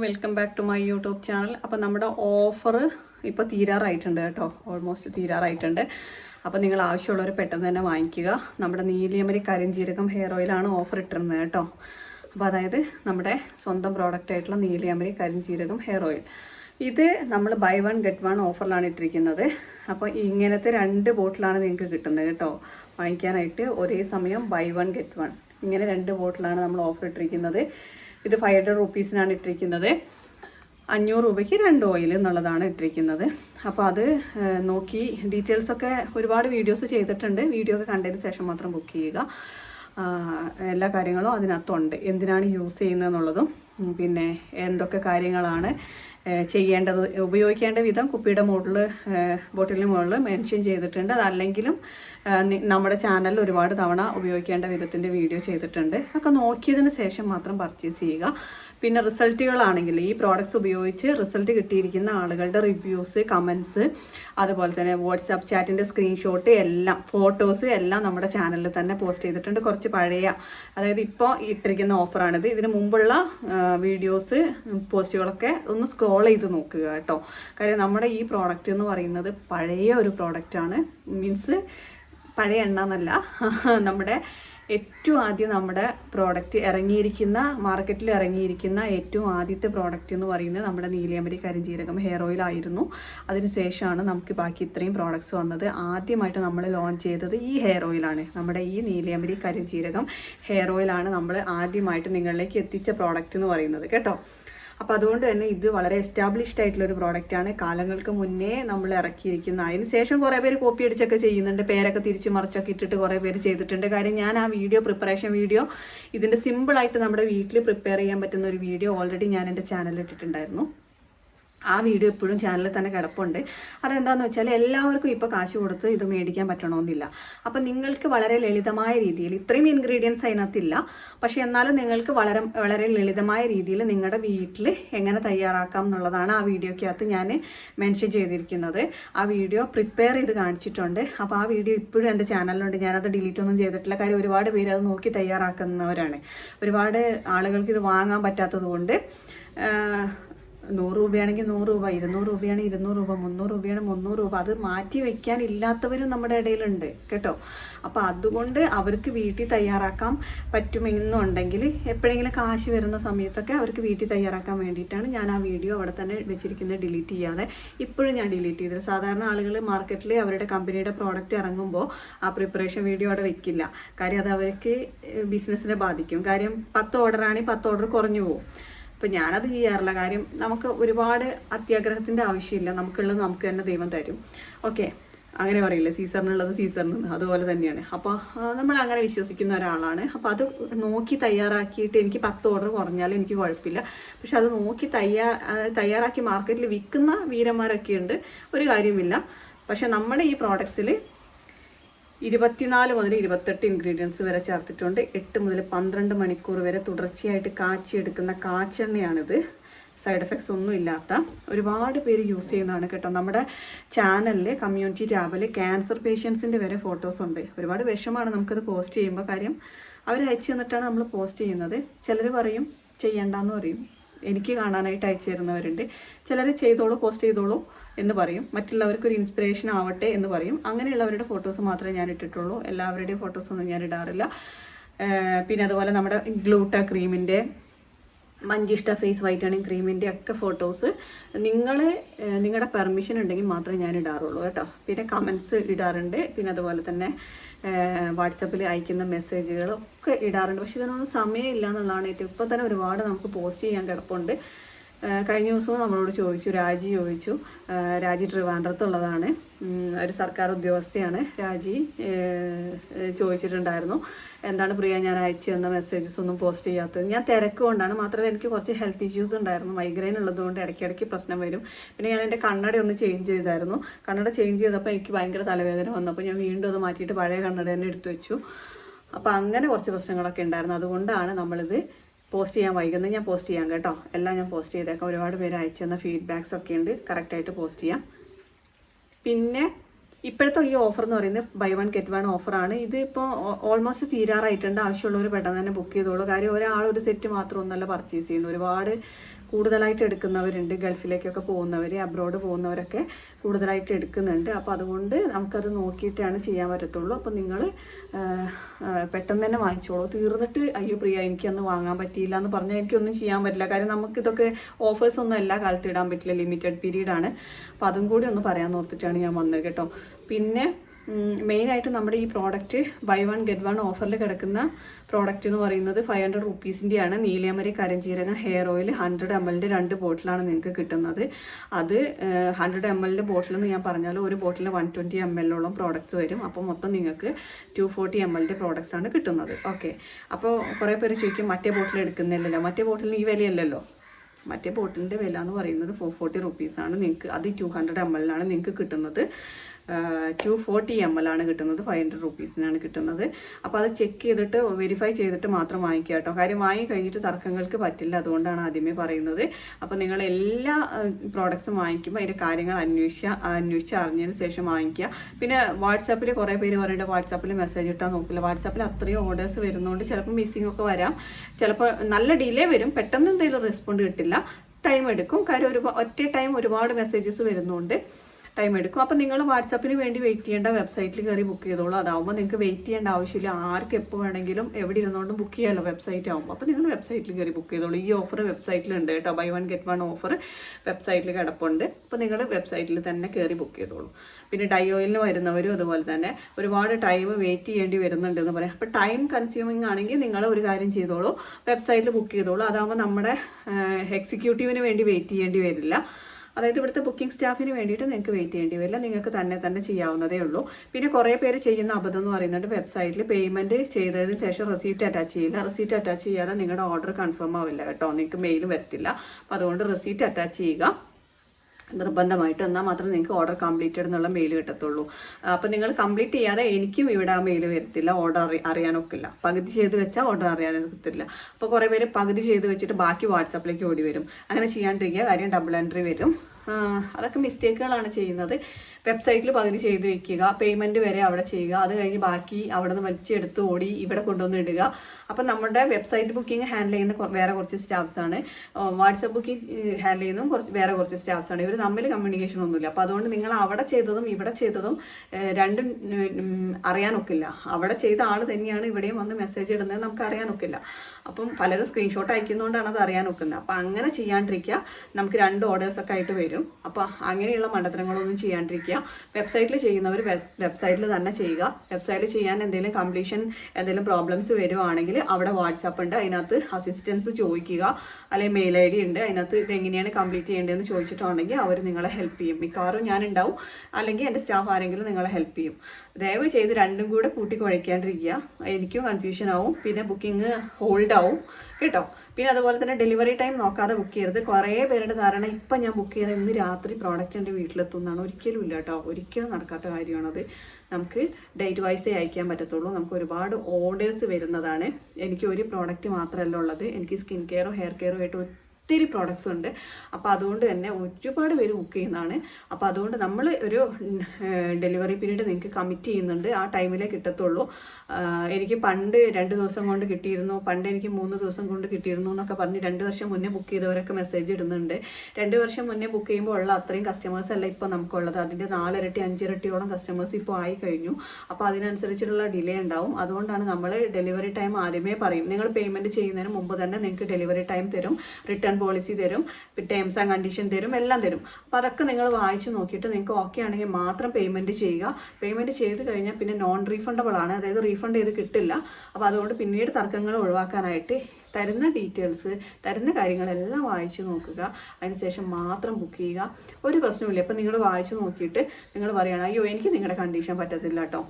Welcome back to my YouTube channel അപ്പോൾ നമ്മുടെ offer ഇപ്പോൾ തീരാറായിട്ടുണ്ട് കേട്ടോ. ഓൾമോസ്റ്റ് തീരാറായിട്ടുണ്ട്. അപ്പോൾ നിങ്ങൾ ആവശ്യമുള്ളവർ പെട്ടെന്ന് തന്നെ വാങ്ങിക്കുക. നമ്മുടെ നീലിയമരി കരിഞ്ചീരകം ഹെയർ ഓയിലാണ് ഓഫർ ഇട്ടിരുന്നത് കേട്ടോ. അപ്പോൾ അതായത് നമ്മുടെ സ്വന്തം പ്രോഡക്റ്റ് ആയിട്ടുള്ള നീലിയമരി കരിഞ്ചീരകം ഹെയർ ഓയിൽ ഇത് നമ്മൾ ബൈ വൺ ഗെറ്റ് വൺ ഓഫറിലാണ് ഇട്ടിരിക്കുന്നത്. അപ്പോൾ ഇങ്ങനത്തെ രണ്ട് ബോട്ടിലാണ് നിങ്ങൾക്ക് കിട്ടുന്നത് കേട്ടോ. വാങ്ങിക്കാനായിട്ട് ഒരേ സമയം ബൈ വൺ ഗെറ്റ് വൺ ഇങ്ങനെ രണ്ട് ബോട്ടിലാണ് നമ്മൾ ഓഫർ ഇട്ടിരിക്കുന്നത്. ഇത് ഫൈവ് ഹൺഡ്രഡ് റുപ്പീസിനാണ് ഇട്ടിരിക്കുന്നത്. അഞ്ഞൂറ് രൂപയ്ക്ക് രണ്ട് ഓയിൽ എന്നുള്ളതാണ് ഇട്ടിരിക്കുന്നത്. അപ്പോൾ അത് നോക്കി ഡീറ്റെയിൽസൊക്കെ ഒരുപാട് വീഡിയോസ് ചെയ്തിട്ടുണ്ട്. വീഡിയോ ഒക്കെ കണ്ടതിന് ശേഷം മാത്രം ബുക്ക് ചെയ്യുക. എല്ലാ കാര്യങ്ങളും അതിനകത്തുണ്ട്. എന്തിനാണ് യൂസ് ചെയ്യുന്നത് എന്നുള്ളതും പിന്നെ എന്തൊക്കെ കാര്യങ്ങളാണ് ചെയ്യേണ്ടത് ഉപയോഗിക്കേണ്ട വിധം കുപ്പിയുടെ മുകളിൽ ബോട്ടിലിന് മുകളിൽ മെൻഷൻ ചെയ്തിട്ടുണ്ട്. അതല്ലെങ്കിലും നമ്മുടെ ചാനലിൽ ഒരുപാട് തവണ ഉപയോഗിക്കേണ്ട വിധത്തിന്റെ വീഡിയോ ചെയ്തിട്ടുണ്ട്. ഒക്കെ നോക്കിയതിന് ശേഷം മാത്രം പർച്ചേസ് ചെയ്യുക. പിന്നെ റിസൾട്ടുകളാണെങ്കിൽ ഈ പ്രോഡക്റ്റ്സ് ഉപയോഗിച്ച് റിസൾട്ട് കിട്ടിയിരിക്കുന്ന ആളുകളുടെ റിവ്യൂസ് കമൻസ് അതുപോലെ തന്നെ വാട്സാപ്പ് ചാറ്റിന്റെ സ്ക്രീൻഷോട്ട് എല്ലാം ഫോട്ടോസ് എല്ലാം നമ്മുടെ ചാനലിൽ തന്നെ പോസ്റ്റ് ചെയ്തിട്ടുണ്ട്. കുറച്ച് പഴയ അതായത് ഇപ്പോൾ ഇട്ടിരിക്കുന്ന ഓഫറാണിത് ഇതിന് മുമ്പുള്ള വീഡിയോസ് പോസ്റ്റുകളൊക്കെ ഒന്ന് സ്ക്രോൾ ചെയ്ത് നോക്കുക കേട്ടോ. കാര്യം നമ്മുടെ ഈ പ്രോഡക്റ്റ് എന്ന് പറയുന്നത് പഴയ ഒരു പ്രോഡക്റ്റാണ് മീൻസ് പഴയ എണ്ണ എന്നല്ല. നമ്മുടെ ഏറ്റവും ആദ്യം നമ്മുടെ പ്രോഡക്റ്റ് ഇറങ്ങിയിരിക്കുന്ന മാർക്കറ്റിൽ ഇറങ്ങിയിരിക്കുന്ന ഏറ്റവും ആദ്യത്തെ പ്രോഡക്റ്റ് എന്ന് പറയുന്നത് നമ്മുടെ നീലയമരി കരിഞ്ജീരകം ഹെയർ ഓയിൽ ആയിരുന്നു. അതിനുശേഷമാണ് നമുക്ക് ബാക്കി ഇത്രയും പ്രോഡക്റ്റ്സ് വന്നത്. ആദ്യമായിട്ട് നമ്മൾ ലോഞ്ച് ചെയ്തത് ഈ ഹെയർ ഓയിലാണ് നമ്മുടെ ഈ നീലയമരി കരിഞ്ജീരകം ഹെയർ ഓയിലാണ് നമ്മൾ ആദ്യമായിട്ട് നിങ്ങളിലേക്ക് എത്തിച്ച പ്രോഡക്റ്റ് എന്ന് പറയുന്നത്. കേട്ടോ? അപ്പോൾ അതുകൊണ്ട് തന്നെ ഇത് വളരെ എസ്റ്റാബ്ലിഷ്ഡ് ആയിട്ടുള്ള ഒരു പ്രോഡക്റ്റാണ് കാലങ്ങൾക്ക് മുന്നേ നമ്മൾ ഇറക്കിയിരിക്കുന്ന അതിന് ശേഷം കുറേ പേര് കോപ്പി അടിച്ചൊക്കെ ചെയ്യുന്നുണ്ട് പേരൊക്കെ തിരിച്ച് മറിച്ചൊക്കെ ഇട്ടിട്ട് കുറേ പേര് ചെയ്തിട്ടുണ്ട്. കാര്യം ഞാൻ ആ വീഡിയോ പ്രിപ്പറേഷൻ വീഡിയോ ഇതിന്റെ സിമ്പിളായിട്ട് നമ്മുടെ വീട്ടിൽ പ്രിപ്പയർ ചെയ്യാൻ പറ്റുന്ന ഒരു വീഡിയോ ഓൾറെഡി ഞാൻ എന്റെ ചാനലിൽ ഇട്ടിട്ടുണ്ടായിരുന്നു. ആ വീഡിയോ എപ്പോഴും ചാനലിൽ തന്നെ കിടപ്പുണ്ട്. അതെന്താണെന്ന് വെച്ചാൽ എല്ലാവർക്കും ഇപ്പോൾ കാശ് കൊടുത്ത് ഇത് മേടിക്കാൻ പറ്റണമെന്നില്ല അപ്പം നിങ്ങൾക്ക് വളരെ ലളിതമായ രീതിയിൽ ഇത്രയും ഇൻഗ്രീഡിയൻസ് അതിനകത്തില്ല. പക്ഷേ എന്നാലും നിങ്ങൾക്ക് വളരെ വളരെ ലളിതമായ രീതിയിൽ നിങ്ങളുടെ വീട്ടിൽ എങ്ങനെ തയ്യാറാക്കാം എന്നുള്ളതാണ് ആ വീഡിയോക്കകത്ത് ഞാൻ മെൻഷൻ ചെയ്തിരിക്കുന്നത്. ആ വീഡിയോ പ്രിപ്പയർ ചെയ്ത് കാണിച്ചിട്ടുണ്ട്. അപ്പോൾ ആ വീഡിയോ ഇപ്പോഴും എന്റെ ചാനലിലുണ്ട് ഞാനത് ഡിലീറ്റ് ഒന്നും ചെയ്തിട്ടില്ല. കാര്യം ഒരുപാട് പേര് അത് നോക്കി തയ്യാറാക്കുന്നവരാണ്. ഒരുപാട് ആളുകൾക്ക് ഇത് വാങ്ങാൻ പറ്റാത്തത് നൂറ് രൂപയാണെങ്കിൽ നൂറ് രൂപ ഇരുന്നൂറ് രൂപയാണെങ്കിൽ ഇരുന്നൂറ് രൂപ മുന്നൂറ് രൂപയാണെങ്കിൽ മുന്നൂറ് രൂപ. അത് മാറ്റി വെക്കാൻ ഇല്ലാത്തവരും നമ്മുടെ ഇടയിലുണ്ട് കേട്ടോ. അപ്പോൾ അതുകൊണ്ട് അവർക്ക് വീട്ടിൽ തയ്യാറാക്കാൻ പറ്റുമെന്നുണ്ടെങ്കിൽ എപ്പോഴെങ്കിലും കാശ് വരുന്ന സമയത്തൊക്കെ അവർക്ക് വീട്ടിൽ തയ്യാറാക്കാൻ വേണ്ടിയിട്ടാണ് ഞാൻ ആ വീഡിയോ അവിടെ തന്നെ വെച്ചിരിക്കുന്നത് ഡിലീറ്റ് ചെയ്യാതെ. ഇപ്പോഴും ഞാൻ ഡിലീറ്റ് ചെയ്തത് സാധാരണ ആളുകൾ മാർക്കറ്റിൽ അവരുടെ കമ്പനിയുടെ പ്രോഡക്റ്റ് ഇറങ്ങുമ്പോൾ ആ പ്രിപ്പറേഷൻ വീഡിയോ അവിടെ വെക്കില്ല. കാര്യം അത് അവർക്ക് ബിസിനസ്സിനെ ബാധിക്കും. കാര്യം പത്ത് ഓർഡറാണെങ്കിൽ പത്ത് ഓർഡർ കുറഞ്ഞു പോകും. അപ്പം ഞാനത് ചെയ്യാറില്ല. കാര്യം നമുക്ക് ഒരുപാട് അത്യാഗ്രഹത്തിന്റെ ആവശ്യമില്ല. നമുക്കുള്ളത് നമുക്ക് തന്നെ ദൈവം തരും. ഓക്കെ. അങ്ങനെ പറയില്ലേ? സീസറിനുള്ളത് സീസറിന് അതുപോലെ തന്നെയാണ്. അപ്പോൾ നമ്മൾ അങ്ങനെ വിശ്വസിക്കുന്ന ഒരാളാണ്. അപ്പോൾ അത് നോക്കി തയ്യാറാക്കിയിട്ട് എനിക്ക് പത്ത് ഓർഡർ കുറഞ്ഞാലും എനിക്ക് കുഴപ്പമില്ല. പക്ഷെ അത് നോക്കി തയ്യാ തയ്യാറാക്കി മാർക്കറ്റിൽ വിൽക്കുന്ന വീരന്മാരൊക്കെ ഉണ്ട് ഒരു കാര്യമില്ല പക്ഷെ നമ്മുടെ ഈ പ്രോഡക്ട്സിൽ ഇരുപത്തിനാല് മുതൽ ഇരുപത്തെട്ട് ഇൻഗ്രീഡിയൻസ് വരെ ചേർത്തിട്ടുണ്ട്. എട്ട് മുതൽ പന്ത്രണ്ട് മണിക്കൂർ വരെ തുടർച്ചയായിട്ട് കാച്ചിയെടുക്കുന്ന കാച്ചെണ്ണയാണിത്. സൈഡ് എഫക്ട്സ് ഒന്നും ഇല്ലാത്ത ഒരുപാട് പേര് യൂസ് ചെയ്യുന്നതാണ് കേട്ടോ. നമ്മുടെ ചാനലിൽ കമ്മ്യൂണിറ്റി ടാബിൽ ക്യാൻസർ പേഷ്യൻസിന്റെ വരെ ഫോട്ടോസ് ഉണ്ട്. ഒരുപാട് വിഷമാണ് നമുക്കത് പോസ്റ്റ് ചെയ്യുമ്പോൾ. കാര്യം അവർ അയച്ചു തന്നിട്ടാണ് നമ്മൾ പോസ്റ്റ് ചെയ്യുന്നത്. ചിലർ പറയും ചെയ്യണ്ടെന്ന് പറയും. എനിക്ക് കാണാനായിട്ട് അയച്ചു തരുന്നവരുണ്ട്. ചിലർ ചെയ്തോളൂ പോസ്റ്റ് ചെയ്തോളൂ എന്ന് പറയും. മറ്റുള്ളവർക്ക് ഒരു ഇൻസ്പിറേഷൻ ആവട്ടെ എന്ന് പറയും. അങ്ങനെയുള്ളവരുടെ ഫോട്ടോസ് മാത്രമേ ഞാൻ ഇട്ടിട്ടുള്ളൂ. എല്ലാവരുടെയും ഫോട്ടോസൊന്നും ഞാൻ ഇടാറില്ല. പിന്നെ അതുപോലെ നമ്മുടെ ഗ്ലൂട്ട ക്രീമിന്റെ മഞ്ചിഷ്ട ഫേസ് വൈറ്റണിങ് ക്രീമിന്റെ ഒക്കെ ഫോട്ടോസ് നിങ്ങൾ നിങ്ങളുടെ പെർമിഷൻ ഉണ്ടെങ്കിൽ മാത്രമേ ഞാൻ ഇടാറുള്ളൂ കേട്ടോ. പിന്നെ കമൻസ് ഇടാറുണ്ട്. പിന്നെ അതുപോലെ തന്നെ വാട്സപ്പിൽ അയക്കുന്ന മെസ്സേജുകളൊക്കെ ഇടാറുണ്ട്. പക്ഷെ ഇതിനൊന്നും സമയമില്ല എന്നുള്ളതാണ് ഏറ്റവും ഇപ്പോൾ തന്നെ ഒരുപാട് നമുക്ക് പോസ്റ്റ് ചെയ്യാൻ കിടപ്പുണ്ട്. കഴിഞ്ഞ ദിവസവും നമ്മളോട് ചോദിച്ചു രാജി ചോദിച്ചു. രാജി ട്രിവാൻഡ്രത്തുള്ളതാണ്. ഒരു സർക്കാർ ഉദ്യോഗസ്ഥയാണ് രാജി ചോദിച്ചിട്ടുണ്ടായിരുന്നു. എന്താണ് പ്രിയ ഞാൻ അയച്ചു തന്ന മെസ്സേജസ് ഒന്നും പോസ്റ്റ് ചെയ്യാത്തത്? ഞാൻ തിരക്ക് കൊണ്ടാണ്. മാത്രമല്ല എനിക്ക് കുറച്ച് ഹെൽത്ത് ഇഷ്യൂസ് ഉണ്ടായിരുന്നു. മൈഗ്രെയിൻ ഉള്ളതുകൊണ്ട് ഇടയ്ക്കിടയ്ക്ക് പ്രശ്നം വരും. പിന്നെ ഞാൻ എന്റെ കണ്ണട ഒന്ന് ചേഞ്ച് ചെയ്തായിരുന്നു. കണ്ണട ചേഞ്ച് ചെയ്തപ്പോൾ എനിക്ക് ഭയങ്കര തലവേദന വന്നപ്പോൾ ഞാൻ വീണ്ടും അത് മാറ്റിയിട്ട് പഴയ കണ്ണട തന്നെ എടുത്തു വെച്ചു. അപ്പോൾ അങ്ങനെ കുറച്ച് പ്രശ്നങ്ങളൊക്കെ ഉണ്ടായിരുന്നു. അതുകൊണ്ടാണ് നമ്മളിത് പോസ്റ്റ് ചെയ്യാൻ വൈകുന്നത് ഞാൻ പോസ്റ്റ് ചെയ്യാം കേട്ടോ. എല്ലാം ഞാൻ പോസ്റ്റ് ചെയ്തേക്കാം. ഒരുപാട് പേര് അയച്ചു തന്ന ഫീഡ്ബാക്സ് ഒക്കെ ഉണ്ട്. കറക്റ്റായിട്ട് പോസ്റ്റ് ചെയ്യാം. പിന്നെ ഇപ്പോഴത്തെ ഈ ഓഫർ എന്ന് പറയുന്നത് ബൈ വൺ ഗെറ്റ് വൺ ഓഫറാണ് ഇത് ഇപ്പോൾ ഓൾമോസ്റ്റ് തീരാറായിട്ടുണ്ട്. ആവശ്യമുള്ളവർ പെട്ടെന്ന് തന്നെ ബുക്ക് ചെയ്തോളൂ. കാര്യം ഒരാൾ ഒരു സെറ്റ് മാത്രം ഒന്നല്ല പർച്ചേസ് ചെയ്യുന്നു ഒരുപാട് കൂടുതലായിട്ട് എടുക്കുന്നവരുണ്ട്. ഗൾഫിലേക്കൊക്കെ പോകുന്നവർ അബ്രോഡ് പോകുന്നവരൊക്കെ കൂടുതലായിട്ട് എടുക്കുന്നുണ്ട്. അപ്പോൾ അതുകൊണ്ട് നമുക്കത് നോക്കിയിട്ടാണ് ചെയ്യാൻ പറ്റത്തുള്ളൂ. അപ്പോൾ നിങ്ങൾ പെട്ടെന്ന് തന്നെ വാങ്ങിച്ചോളൂ. തീർന്നിട്ട് അയ്യോ പ്രിയ എനിക്കന്ന് വാങ്ങാൻ പറ്റിയില്ല എന്ന് പറഞ്ഞാൽ എനിക്കൊന്നും ചെയ്യാൻ പറ്റില്ല. കാര്യം നമുക്കിതൊക്കെ ഓഫേഴ്സ് ഒന്നും എല്ലാ കാലത്തും ഇടാൻ പറ്റില്ല. ലിമിറ്റഡ് പീരീഡാണ് അപ്പോൾ അതും കൂടി ഒന്ന് പറയാൻ ഓർത്തിട്ടാണ് ഞാൻ വന്നത് കേട്ടോ. പിന്നെ മെയിനായിട്ട് നമ്മുടെ ഈ product buy one get one ഓഫറിൽ കിടക്കുന്ന പ്രോഡക്റ്റ് എന്ന് പറയുന്നത് ഫൈവ് ഹൺഡ്രഡ് റുപ്പീസിന്റെയാണ് നീലയമരി കരഞ്ചീരക ഹെയർ ഓയിൽ ഹൺഡ്രഡ് എം എല്ലിന്റെ രണ്ട് ബോട്ടിലാണ് നിങ്ങൾക്ക് കിട്ടുന്നത്. അത് ഹൺഡ്രഡ് എം എല്ലിന്റെ ബോട്ടിൽ എന്ന് ഞാൻ പറഞ്ഞാൽ ഒരു ബോട്ടിൽ വൺ ട്വന്റി എം എല്ലോളം പ്രോഡക്റ്റ്സ് വരും. അപ്പോൾ മൊത്തം നിങ്ങൾക്ക് ടു ഫോർട്ടി എം എല്ലിന്റെ പ്രോഡക്റ്റ്സ് ആണ് കിട്ടുന്നത്. ഓക്കെ അപ്പോൾ കുറേ പേര് ചോദിക്കും മറ്റേ ബോട്ടിൽ എടുക്കുന്നില്ലല്ലോ. മറ്റേ ബോട്ടിലിന് ഈ വിലയല്ലല്ലോ. മറ്റേ ബോട്ടിലിന്റെ വില എന്ന് പറയുന്നത് ഫോർ ഫോർട്ടി റുപ്പീസാണ് നിങ്ങൾക്ക് അത് ടു ഹൺഡ്രഡ് എം എല്ലാണ് നിങ്ങൾക്ക് കിട്ടുന്നത്. ടു ഫോർട്ടി എം എൽ ആണ് കിട്ടുന്നത്. ഫൈവ് ഹൺഡ്രഡ് റുപ്പീസിനാണ് കിട്ടുന്നത്. അപ്പോൾ അത് ചെക്ക് ചെയ്തിട്ട് വെരിഫൈ ചെയ്തിട്ട് മാത്രം വാങ്ങിക്കുക കേട്ടോ. കാര്യം വാങ്ങി കഴിഞ്ഞിട്ട് തർക്കങ്ങൾക്ക് പറ്റില്ല. അതുകൊണ്ടാണ് ആദ്യമേ പറയുന്നത്. അപ്പോൾ നിങ്ങൾ എല്ലാ പ്രോഡക്റ്റ്സും വാങ്ങിക്കുമ്പോൾ അതിന്റെ കാര്യങ്ങൾ അന്വേഷിച്ച അന്വേഷിച്ച് അറിഞ്ഞതിന് ശേഷം വാങ്ങിക്കുക. പിന്നെ വാട്സാപ്പിൽ കുറേ പേര് പറയുന്നുണ്ട് വാട്സാപ്പിൽ മെസ്സേജ് ഇട്ടാൽ നോക്കില്ല. വാട്സാപ്പിൽ അത്രയും ഓർഡേഴ്സ് വരുന്നതുകൊണ്ട് ചിലപ്പോൾ മിസ്സിംഗ് ഒക്കെ വരാം. ചിലപ്പോൾ നല്ല ഡിലേ വരും. പെട്ടെന്ന് എന്തെങ്കിലും റെസ്പോണ്ട് കിട്ടില്ല. ടൈം എടുക്കും. കാര്യം ഒരു ഒറ്റ ടൈം ഒരുപാട് മെസ്സേജസ് വരുന്നുണ്ട്. ടൈം എടുക്കും. അപ്പോൾ നിങ്ങൾ വാട്സാപ്പിന് വേണ്ടി വെയിറ്റ് ചെയ്യേണ്ട വെബ്സൈറ്റിൽ കയറി ബുക്ക് ചെയ്തോളൂ. അതാവുമ്പോൾ നിങ്ങൾക്ക് വെയിറ്റ് ചെയ്യേണ്ട ആവശ്യമില്ല. ആർക്ക് എപ്പോൾ വേണമെങ്കിലും എവിടെ ഇരുന്നുകൊണ്ടും ബുക്ക് ചെയ്യാമല്ലോ വെബ്സൈറ്റ് ആകുമ്പോൾ അപ്പോൾ നിങ്ങൾ വെബ്സൈറ്റിൽ കയറി ബുക്ക് ചെയ്തോളൂ. ഈ ഓഫർ വെബ്സൈറ്റിലുണ്ട് കേട്ടോ. Buy one get one offer വെബ്സൈറ്റിൽ കിടപ്പുണ്ട്. അപ്പോൾ നിങ്ങൾ വെബ്സൈറ്റിൽ തന്നെ കയറി ബുക്ക് ചെയ്തോളൂ. പിന്നെ ഡൈ ഓയിലിന് വരുന്നവരും അതുപോലെ തന്നെ ഒരുപാട് ടൈം വെയിറ്റ് ചെയ്യേണ്ടി വരുന്നുണ്ട് എന്ന് പറയാം. അപ്പോൾ ടൈം കൺസ്യൂമിങ് ആണെങ്കിൽ നിങ്ങൾ ഒരു കാര്യം ചെയ്തോളൂ. വെബ്സൈറ്റിൽ ബുക്ക് ചെയ്തോളൂ. അതാവുമ്പോൾ നമ്മുടെ എക്സിക്യൂട്ടീവിന് വേണ്ടി വെയിറ്റ് ചെയ്യേണ്ടി വരില്ല. അതായത് ഇവിടുത്തെ ബുക്കിംഗ് സ്റ്റാഫിന് വേണ്ടിയിട്ട് നിങ്ങൾക്ക് വെയിറ്റ് ചെയ്യേണ്ടി വരില്ല. നിങ്ങൾക്ക് തന്നെ തന്നെ ചെയ്യാവുന്നതേ ഉള്ളൂ. പിന്നെ കുറേ പേര് ചെയ്യുന്ന അബദ്ധം എന്ന് പറയുന്നത് വെബ്സൈറ്റിൽ പേയ്മെന്റ് ചെയ്തതിന് ശേഷം റെസീപ്റ്റ് അറ്റാച്ച് ചെയ്യില്ല. റെസീപ്റ്റ് അറ്റാച്ച് ചെയ്യാതെ നിങ്ങളുടെ ഓർഡർ കൺഫേം ആവില്ല കേട്ടോ. നിങ്ങൾക്ക് മെയിൽ വരത്തില്ല. അപ്പോൾ അതുകൊണ്ട് റെസീപ്റ്റ് അറ്റാച്ച് ചെയ്യുക. നിർബന്ധമായിട്ട് എന്നാൽ മാത്രം നിങ്ങൾക്ക് ഓർഡർ കംപ്ലീറ്റഡ് എന്നുള്ള മെയിൽ കിട്ടത്തുള്ളൂ. അപ്പം നിങ്ങൾ കംപ്ലീറ്റ് ചെയ്യാതെ എനിക്കും ഇവിടെ ആ മെയിൽ വരത്തില്ല ഓർഡർ അറി അറിയാനൊക്കില്ല. പകുതി ചെയ്ത് വെച്ചാൽ ഓർഡർ അറിയാനൊക്കത്തില്ല അപ്പോൾ കുറേ പേര് പകുതി ചെയ്ത് വെച്ചിട്ട് ബാക്കി വാട്സാപ്പിലേക്ക് ഓടി വരും. അങ്ങനെ ചെയ്യാണ്ടിരിക്കുക കാര്യം ഡബിൾ എൻട്രി വരും. അതൊക്കെ മിസ്റ്റേക്കുകളാണ് ചെയ്യുന്നത്. വെബ്സൈറ്റിൽ പകുതി ചെയ്ത് വെക്കുക പേയ്മെന്റ് വരെ അവിടെ ചെയ്യുക അത് കഴിഞ്ഞ് ബാക്കി അവിടെ നിന്ന് വലിച്ചെടുത്ത് ഓടി ഇവിടെ കൊണ്ടുവന്ന് ഇടുക. അപ്പം നമ്മുടെ വെബ്സൈറ്റ് ബുക്കിംഗ് ഹാൻഡിൽ ചെയ്യുന്ന വേറെ കുറച്ച് സ്റ്റാഫ്സാണ് വാട്സപ്പ് ബുക്കിംഗ് ഹാൻഡിൽ ചെയ്യുന്നതും കുറച്ച് വേറെ കുറച്ച് സ്റ്റാഫ്സാണ് ഇവർ തമ്മിൽ കമ്മ്യൂണിക്കേഷൻ ഒന്നുമില്ല. അപ്പോൾ അതുകൊണ്ട് നിങ്ങൾ അവിടെ ചെയ്തതും ഇവിടെ ചെയ്തതും രണ്ടും അറിയാനൊക്കില്ല. അവിടെ ചെയ്ത ആൾ തന്നെയാണ് ഇവിടെയും വന്ന് മെസ്സേജ് ഇടുന്നത് നമുക്ക് അറിയാനൊക്കില്ല. അപ്പം പലരും സ്ക്രീൻഷോട്ട് അയക്കുന്നതുകൊണ്ടാണ് അത് അറിയാനൊക്കുന്നത്. അപ്പം അങ്ങനെ ചെയ്യാണ്ടിരിക്കുക. നമുക്ക് രണ്ട് ഓർഡേഴ്സൊക്കെ ആയിട്ട് വരും. അപ്പോൾ അങ്ങനെയുള്ള മണ്ടത്തരങ്ങളൊന്നും ചെയ്യാണ്ടിരിക്കുക. വെബ്സൈറ്റിൽ ചെയ്യുന്നവർ വെബ്സൈറ്റിൽ തന്നെ ചെയ്യുക. വെബ്സൈറ്റിൽ ചെയ്യാൻ എന്തെങ്കിലും കംപ്ലീഷൻ എന്തെങ്കിലും പ്രോബ്ലംസ് വരുവാണെങ്കിൽ അവിടെ വാട്സാപ്പ് ഉണ്ട്. അതിനകത്ത് അസിസ്റ്റൻസ് ചോദിക്കുക. അല്ലെങ്കിൽ മെയിൽ ഐ ഡി ഉണ്ട്. അതിനകത്ത് ഇത് എങ്ങനെയാണ് കംപ്ലീറ്റ് ചെയ്യേണ്ടതെന്ന് ചോദിച്ചിട്ടുണ്ടെങ്കിൽ അവർ നിങ്ങളെ ഹെൽപ്പ് ചെയ്യും. മിക്കവാറും ഞാൻ ഉണ്ടാവും അല്ലെങ്കിൽ എന്റെ സ്റ്റാഫ് ആരെങ്കിലും നിങ്ങളെ ഹെൽപ്പ് ചെയ്യും. ദയവ് ചെയ്ത് രണ്ടും കൂടെ കൂട്ടി എനിക്കും കൺഫ്യൂഷൻ ആവും. പിന്നെ ബുക്കിംഗ് ഹോൾഡ് ആവും. കേട്ടോ? പിന്നെ അതുപോലെ തന്നെ ഡെലിവറി ടൈം നോക്കാതെ ബുക്ക് ചെയ്യരുത്. കുറേ പേരുടെ ധാരണ ഇപ്പം ഞാൻ ബുക്ക് ചെയ്ത ഇന്ന് രാത്രി പ്രോഡക്റ്റ് എന്റെ വീട്ടിലെത്തുന്നതാണ് ഒരിക്കലും ഇല്ല കേട്ടോ. ഒരിക്കലും നടക്കാത്ത കാര്യമാണത്. നമുക്ക് ഡേറ്റ് വൈസേ അയക്കാൻ പറ്റത്തുള്ളൂ. നമുക്ക് ഒരുപാട് ഓർഡേഴ്സ് വരുന്നതാണ്. എനിക്ക് ഒരു പ്രോഡക്റ്റ് മാത്രമല്ല ഉള്ളത്. എനിക്ക് സ്കിൻ കെയറോ ഹെയർ കെയറോ ആയിട്ട് ഒത്തിരി പ്രോഡക്റ്റ്സ് ഉണ്ട്. അപ്പോൾ അതുകൊണ്ട് തന്നെ ഒരുപാട് പേര് ബുക്ക് ചെയ്യുന്നതാണ്. അപ്പോൾ അതുകൊണ്ട് നമ്മൾ ഒരു ഡെലിവറി പീരീഡ് നിങ്ങൾക്ക് കമ്മിറ്റ് ചെയ്യുന്നുണ്ട്. ആ ടൈമിലേ കിട്ടത്തുള്ളൂ. എനിക്ക് പണ്ട് രണ്ട് ദിവസം കൊണ്ട് കിട്ടിയിരുന്നു. പണ്ട് എനിക്ക് മൂന്ന് ദിവസം കൊണ്ട് കിട്ടിയിരുന്നു എന്നൊക്കെ പറഞ്ഞ് രണ്ട് വർഷം മുന്നേ ബുക്ക് ചെയ്തവരൊക്കെ മെസ്സേജ് ഇടുന്നുണ്ട്. രണ്ട് വർഷം മുന്നേ ബുക്ക് ചെയ്യുമ്പോൾ ഉള്ള അത്രയും കസ്റ്റമേഴ്സ് അല്ല ഇപ്പോൾ നമുക്കുള്ളത്. അതിന്റെ നാലിരട്ടി അഞ്ചിരട്ടിയോളം കസ്റ്റമേഴ്സ് ഇപ്പോൾ ആയി കഴിഞ്ഞു. അപ്പോൾ അതിനനുസരിച്ചിട്ടുള്ള ഡിലേ ഉണ്ടാവും. അതുകൊണ്ടാണ് നമ്മൾ ഡെലിവറി ടൈം ആദ്യമേ പറയും. നിങ്ങൾ പേയ്മെന്റ് ചെയ്യുന്നതിന് മുമ്പ് തന്നെ നിങ്ങൾക്ക് ഡെലിവറി ടൈം തരും. റിട്ടേൺ പോളിസി തരും ടേംസ് ആൻഡ് കണ്ടീഷൻ തരും എല്ലാം തരും. അപ്പോൾ അതൊക്കെ നിങ്ങൾ വായിച്ച് നോക്കിയിട്ട് നിങ്ങൾക്ക് ഓക്കെ ആണെങ്കിൽ മാത്രം പേയ്മെന്റ് ചെയ്യുക. പേയ്മെന്റ് ചെയ്ത് കഴിഞ്ഞാൽ പിന്നെ നോൺ റീഫണ്ടബിൾ ആണ്. അതായത് റീഫണ്ട് ചെയ്ത് കിട്ടില്ല. അപ്പോൾ അതുകൊണ്ട് പിന്നീട് തർക്കങ്ങൾ ഒഴിവാക്കാനായിട്ട് തരുന്ന ഡീറ്റെയിൽസ് തരുന്ന കാര്യങ്ങളെല്ലാം വായിച്ച് നോക്കുക. അതിനുശേഷം മാത്രം ബുക്ക് ചെയ്യുക. ഒരു പ്രശ്നമില്ല ഇപ്പം നിങ്ങൾ വായിച്ച് നോക്കിയിട്ട് നിങ്ങൾ പറയണം അയ്യോ എനിക്ക് നിങ്ങളുടെ കണ്ടീഷൻ പറ്റത്തില്ല കേട്ടോ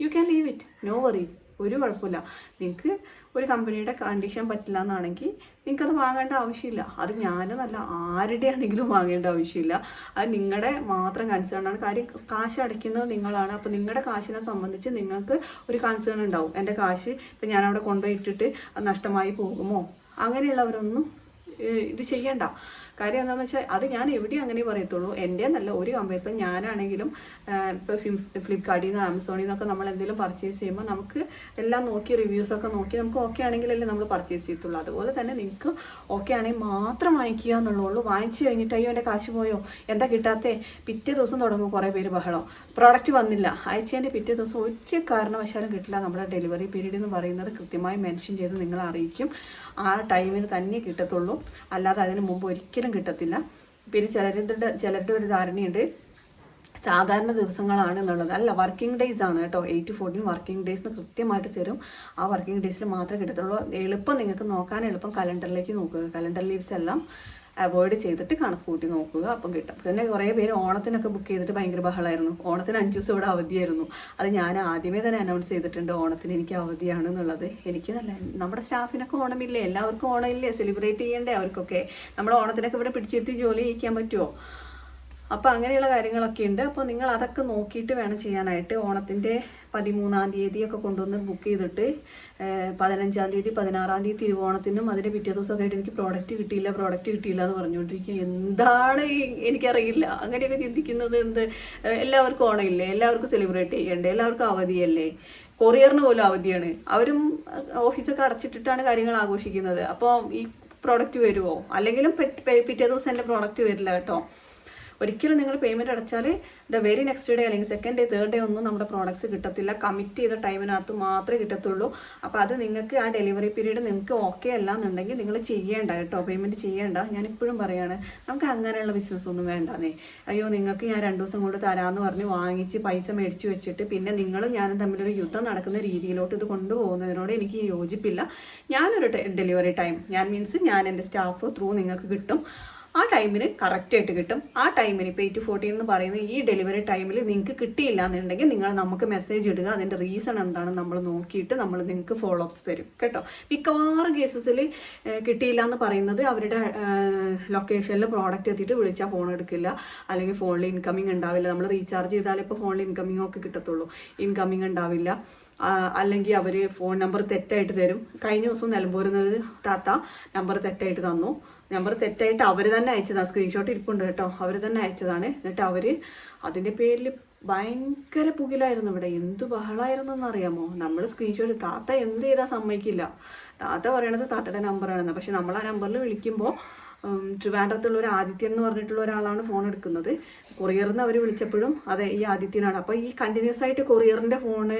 you can leave it no worries ഒരു കുഴപ്പമില്ല. നിങ്ങൾക്ക് ഒരു കമ്പനിയുടെ കണ്ടീഷൻ പറ്റില്ല എന്നാണെങ്കിൽ നിങ്ങൾക്കത് വാങ്ങേണ്ട ആവശ്യമില്ല. അത് ഞാനെന്നല്ല ആരുടെ ആണെങ്കിലും വാങ്ങേണ്ട ആവശ്യമില്ല. അത് നിങ്ങളുടെ മാത്രം കൺസേൺ ആണ്. കാര്യം കാശ് അടയ്ക്കുന്നത് നിങ്ങളാണ്. അപ്പോൾ നിങ്ങളുടെ കാശിനെ സംബന്ധിച്ച് നിങ്ങൾക്ക് ഒരു കൺസേൺ ഉണ്ടാവും. എന്റെ കാശ് ഇപ്പം ഞാനവിടെ കൊണ്ടുപോയി ഇട്ടിട്ട് അത് നഷ്ടമായി പോകുമോ? അങ്ങനെയുള്ളവരൊന്നും ഇത് ചെയ്യണ്ട. കാര്യം എന്താണെന്ന് വെച്ചാൽ അത് ഞാൻ എവിടെയും അങ്ങനെ പറയത്തുള്ളൂ. എന്റെ നല്ല ഒരു കമ്പനി ഇപ്പം ഞാനാണെങ്കിലും ഇപ്പോൾ ഫ്ലിപ്കാർട്ടിൽ നിന്ന് ആമസോണിൽ നിന്നൊക്കെ നമ്മൾ എന്തെങ്കിലും പർച്ചേസ് ചെയ്യുമ്പോൾ നമുക്ക് എല്ലാം നോക്കി റിവ്യൂസൊക്കെ നോക്കി നമുക്ക് ഓക്കെ ആണെങ്കിലല്ലേ നമ്മൾ പർച്ചേസ് ചെയ്യത്തുള്ളൂ. അതുപോലെ തന്നെ നിങ്ങൾക്ക് ഓക്കെ ആണെങ്കിൽ മാത്രം വാങ്ങിക്കുക എന്നുള്ളൂ വാങ്ങിച്ചു കഴിഞ്ഞിട്ട് അയ്യോ എന്റെ കാശ് പോയോ? എന്താ കിട്ടാത്തേ? പിറ്റേ ദിവസം തുടങ്ങും കുറേ പേര് ബഹളം. പ്രോഡക്റ്റ് വന്നില്ല. അയച്ചതിന്റെ പിറ്റേ ദിവസം ഒരു കാരണവശാലും കിട്ടില്ല. നമ്മുടെ ഡെലിവറി പീരീഡ് എന്ന് പറയുന്നത് കൃത്യമായി മെൻഷൻ ചെയ്ത് നിങ്ങളെ അറിയിക്കും. ആ ടൈമിന് തന്നെ കിട്ടത്തുള്ളൂ. അല്ലാതെ അതിന് മുമ്പ് ഒരിക്കലും കിട്ടത്തില്ല. പിന്നെ ചിലരുടെ ചിലരുടെ ഒരു ധാരണയുണ്ട്. സാധാരണ ദിവസങ്ങളാണ് എന്നുള്ളത്. അല്ല വർക്കിംഗ് ഡേയ്സ് ആണ് കേട്ടോ. എയ്റ്റ് ഫോർട്ടീൻ വർക്കിംഗ് ഡേയ്സ് കൃത്യമായിട്ട് തരും. ആ വർക്കിംഗ് ഡേയ്സിൽ മാത്രമേ കിട്ടത്തുള്ളൂ. എളുപ്പം നിങ്ങൾക്ക് നോക്കാൻ എളുപ്പം കലണ്ടറിലേക്ക് നോക്കുക കലണ്ടർ ലീവ്സ് എല്ലാം അവോയ്ഡ് ചെയ്തിട്ട് കണക്ക് കൂട്ടി നോക്കുക. അപ്പം കിട്ടും. പിന്നെ കുറേ പേര് ഓണത്തിനൊക്കെ ബുക്ക് ചെയ്തിട്ട് ഭയങ്കര ബഹളമായിരുന്നു ഓണത്തിന് അഞ്ച് ദിവസം ഇവിടെ അവധിയായിരുന്നു. അത് ഞാൻ ആദ്യമേ തന്നെ അനൗൺസ് ചെയ്തിട്ടുണ്ട് ഓണത്തിന് എനിക്ക് അവധിയാണ് എന്നുള്ളത്. എനിക്ക് നല്ല നമ്മുടെ സ്റ്റാഫിനൊക്കെ ഓണമില്ലേ? എല്ലാവർക്കും ഓണമില്ലേ? സെലിബ്രേറ്റ് ചെയ്യണ്ടേ അവർക്കൊക്കെ? നമ്മൾ ഓണത്തിനൊക്കെ ഇവിടെ പിടിച്ചിരുത്തി ജോലി ചെയ്യിക്കാൻ പറ്റുമോ അപ്പോൾ അങ്ങനെയുള്ള കാര്യങ്ങളൊക്കെ ഉണ്ട്. അപ്പോൾ നിങ്ങൾ അതൊക്കെ നോക്കിയിട്ട് വേണം ചെയ്യാനായിട്ട്. ഓണത്തിന്റെ പതിമൂന്നാം തീയതി ഒക്കെ കൊണ്ടുവന്ന് ബുക്ക് ചെയ്തിട്ട് പതിനഞ്ചാം തീയതി പതിനാറാം തീയതി തിരുവോണത്തിനും അതിന്റെ പിറ്റേ ദിവസമൊക്കെ ആയിട്ട് എനിക്ക് പ്രോഡക്റ്റ് കിട്ടിയില്ല പ്രോഡക്റ്റ് കിട്ടിയില്ല എന്ന് പറഞ്ഞുകൊണ്ടിരിക്കുക. എന്താണ് എനിക്കറിയില്ല. അങ്ങനെയൊക്കെ ചിന്തിക്കുന്നത് എന്ത്? എല്ലാവർക്കും ഓണമില്ലേ? എല്ലാവർക്കും സെലിബ്രേറ്റ് ചെയ്യണ്ടേ? എല്ലാവർക്കും അവധിയല്ലേ? കൊറിയറിന് പോലും അവധിയാണ്. അവരും ഓഫീസൊക്കെ അടച്ചിട്ടിട്ടാണ് കാര്യങ്ങൾ ആഘോഷിക്കുന്നത്. അപ്പോൾ ഈ പ്രോഡക്റ്റ് വരുമോ അല്ലെങ്കിലും പിറ്റേ ദിവസം എന്റെ പ്രോഡക്റ്റ് വരില്ല കേട്ടോ. ഒരിക്കലും നിങ്ങൾ പേയ്മെന്റ് അടച്ചാൽ ദ വെരി നെക്സ്റ്റ് ഡേ അല്ലെങ്കിൽ സെക്കൻഡ് ഡേ തേർഡ് ഡേ ഒന്നും നമ്മുടെ പ്രോഡക്റ്റ്സ് കിട്ടത്തില്ല. കമ്മിറ്റ് ചെയ്ത ടൈമിനകത്ത് മാത്രമേ കിട്ടത്തുള്ളൂ. അപ്പോൾ അത് നിങ്ങൾക്ക് ആ ഡെലിവറി പീരീഡ് നിങ്ങൾക്ക് ഓക്കെ അല്ല എന്നുണ്ടെങ്കിൽ നിങ്ങൾ ചെയ്യേണ്ട കേട്ടോ. പേയ്മെന്റ് ചെയ്യേണ്ട. ഞാൻ ഇപ്പോഴും പറയാണ് നമുക്ക് അങ്ങനെയുള്ള ബിസിനസ് ഒന്നും വേണ്ടാന്നേ. അയ്യോ നിങ്ങൾക്ക് ഞാൻ രണ്ട് ദിവസം കൊണ്ട് തരാമെന്ന് പറഞ്ഞ് വാങ്ങിച്ച് പൈസ മേടിച്ച് വെച്ചിട്ട് പിന്നെ നിങ്ങളും ഞാനും തമ്മിലൊരു യുദ്ധം നടക്കുന്ന രീതിയിലോട്ട് ഇത് കൊണ്ടുപോകുന്നതിനോട് എനിക്ക് യോജിപ്പില്ല. ഞാനൊരു ഡെലിവറി ടൈം ഞാൻ മീൻസ് ഞാൻ എന്റെ സ്റ്റാഫ് ത്രൂ നിങ്ങൾക്ക് കിട്ടും. ആ ടൈമിന് കറക്റ്റായിട്ട് കിട്ടും. ആ ടൈമിന് ഇപ്പോൾ എയ്റ്റ് ഫോർട്ടീൻ എന്ന് പറയുന്ന ഈ ഡെലിവറി ടൈമിൽ നിങ്ങൾക്ക് കിട്ടിയില്ല എന്നുണ്ടെങ്കിൽ നിങ്ങൾ നമുക്ക് മെസ്സേജ് ഇടുക. അതിന്റെ റീസൺ എന്താണ് നമ്മൾ നോക്കിയിട്ട് നമ്മൾ നിങ്ങൾക്ക് ഫോളോ അപ്സ് തരും. കേട്ടോ? മിക്കവാറും കേസസിൽ കിട്ടിയില്ല എന്ന് പറയുന്നത് അവരുടെ ലൊക്കേഷനിൽ പ്രോഡക്റ്റ് എത്തിയിട്ട് വിളിച്ചാൽ ഫോൺ എടുക്കില്ല. അല്ലെങ്കിൽ ഫോണിൽ ഇൻകമിങ് ഉണ്ടാവില്ല. നമ്മൾ റീചാർജ് ചെയ്താലേ ഇപ്പോൾ ഫോണിൽ ഇൻകമിങ് ഒക്കെ കിട്ടത്തുള്ളൂ. ഇൻകമിങ് ഉണ്ടാവില്ല. അല്ലെങ്കിൽ അവർ ഫോൺ നമ്പർ തെറ്റായിട്ട് തരും. കഴിഞ്ഞ ദിവസം നിലമ്പൂരുന്നത് താത്ത നമ്പർ തെറ്റായിട്ട് തന്നു. നമ്പർ തെറ്റായിട്ട് അവർ തന്നെ അയച്ചതാണ് സ്ക്രീൻഷോട്ട് ഇരിപ്പുണ്ട് കേട്ടോ. അവർ തന്നെ അയച്ചതാണ്. എന്നിട്ട് അവർ അതിന്റെ പേരിൽ ഭയങ്കര പുകിലായിരുന്നു ഇവിടെ. എന്ത് ബഹളമായിരുന്നു എന്നറിയാമോ? നമ്മൾ സ്ക്രീൻഷോട്ട് താത്ത എന്ത് ചെയ്താൽ സമ്മതിക്കില്ല. താത്ത പറയണത് താത്തയുടെ നമ്പറാണെന്ന് പക്ഷെ നമ്മൾ ആ നമ്പറിൽ വിളിക്കുമ്പോൾ ട്രിവാൻഡ്രത്തുള്ള ഒരു ആദിത്യൻ എന്ന് പറഞ്ഞിട്ടുള്ള ഒരാളാണ് ഫോൺ എടുക്കുന്നത്. കൊറിയറിൽ നിന്ന് അവർ വിളിച്ചപ്പോഴും അതെ ഈ ആദിത്യനാണ്. അപ്പോൾ ഈ കണ്ടിന്യൂസ് ആയിട്ട് കൊറിയറിന്റെ ഫോണ്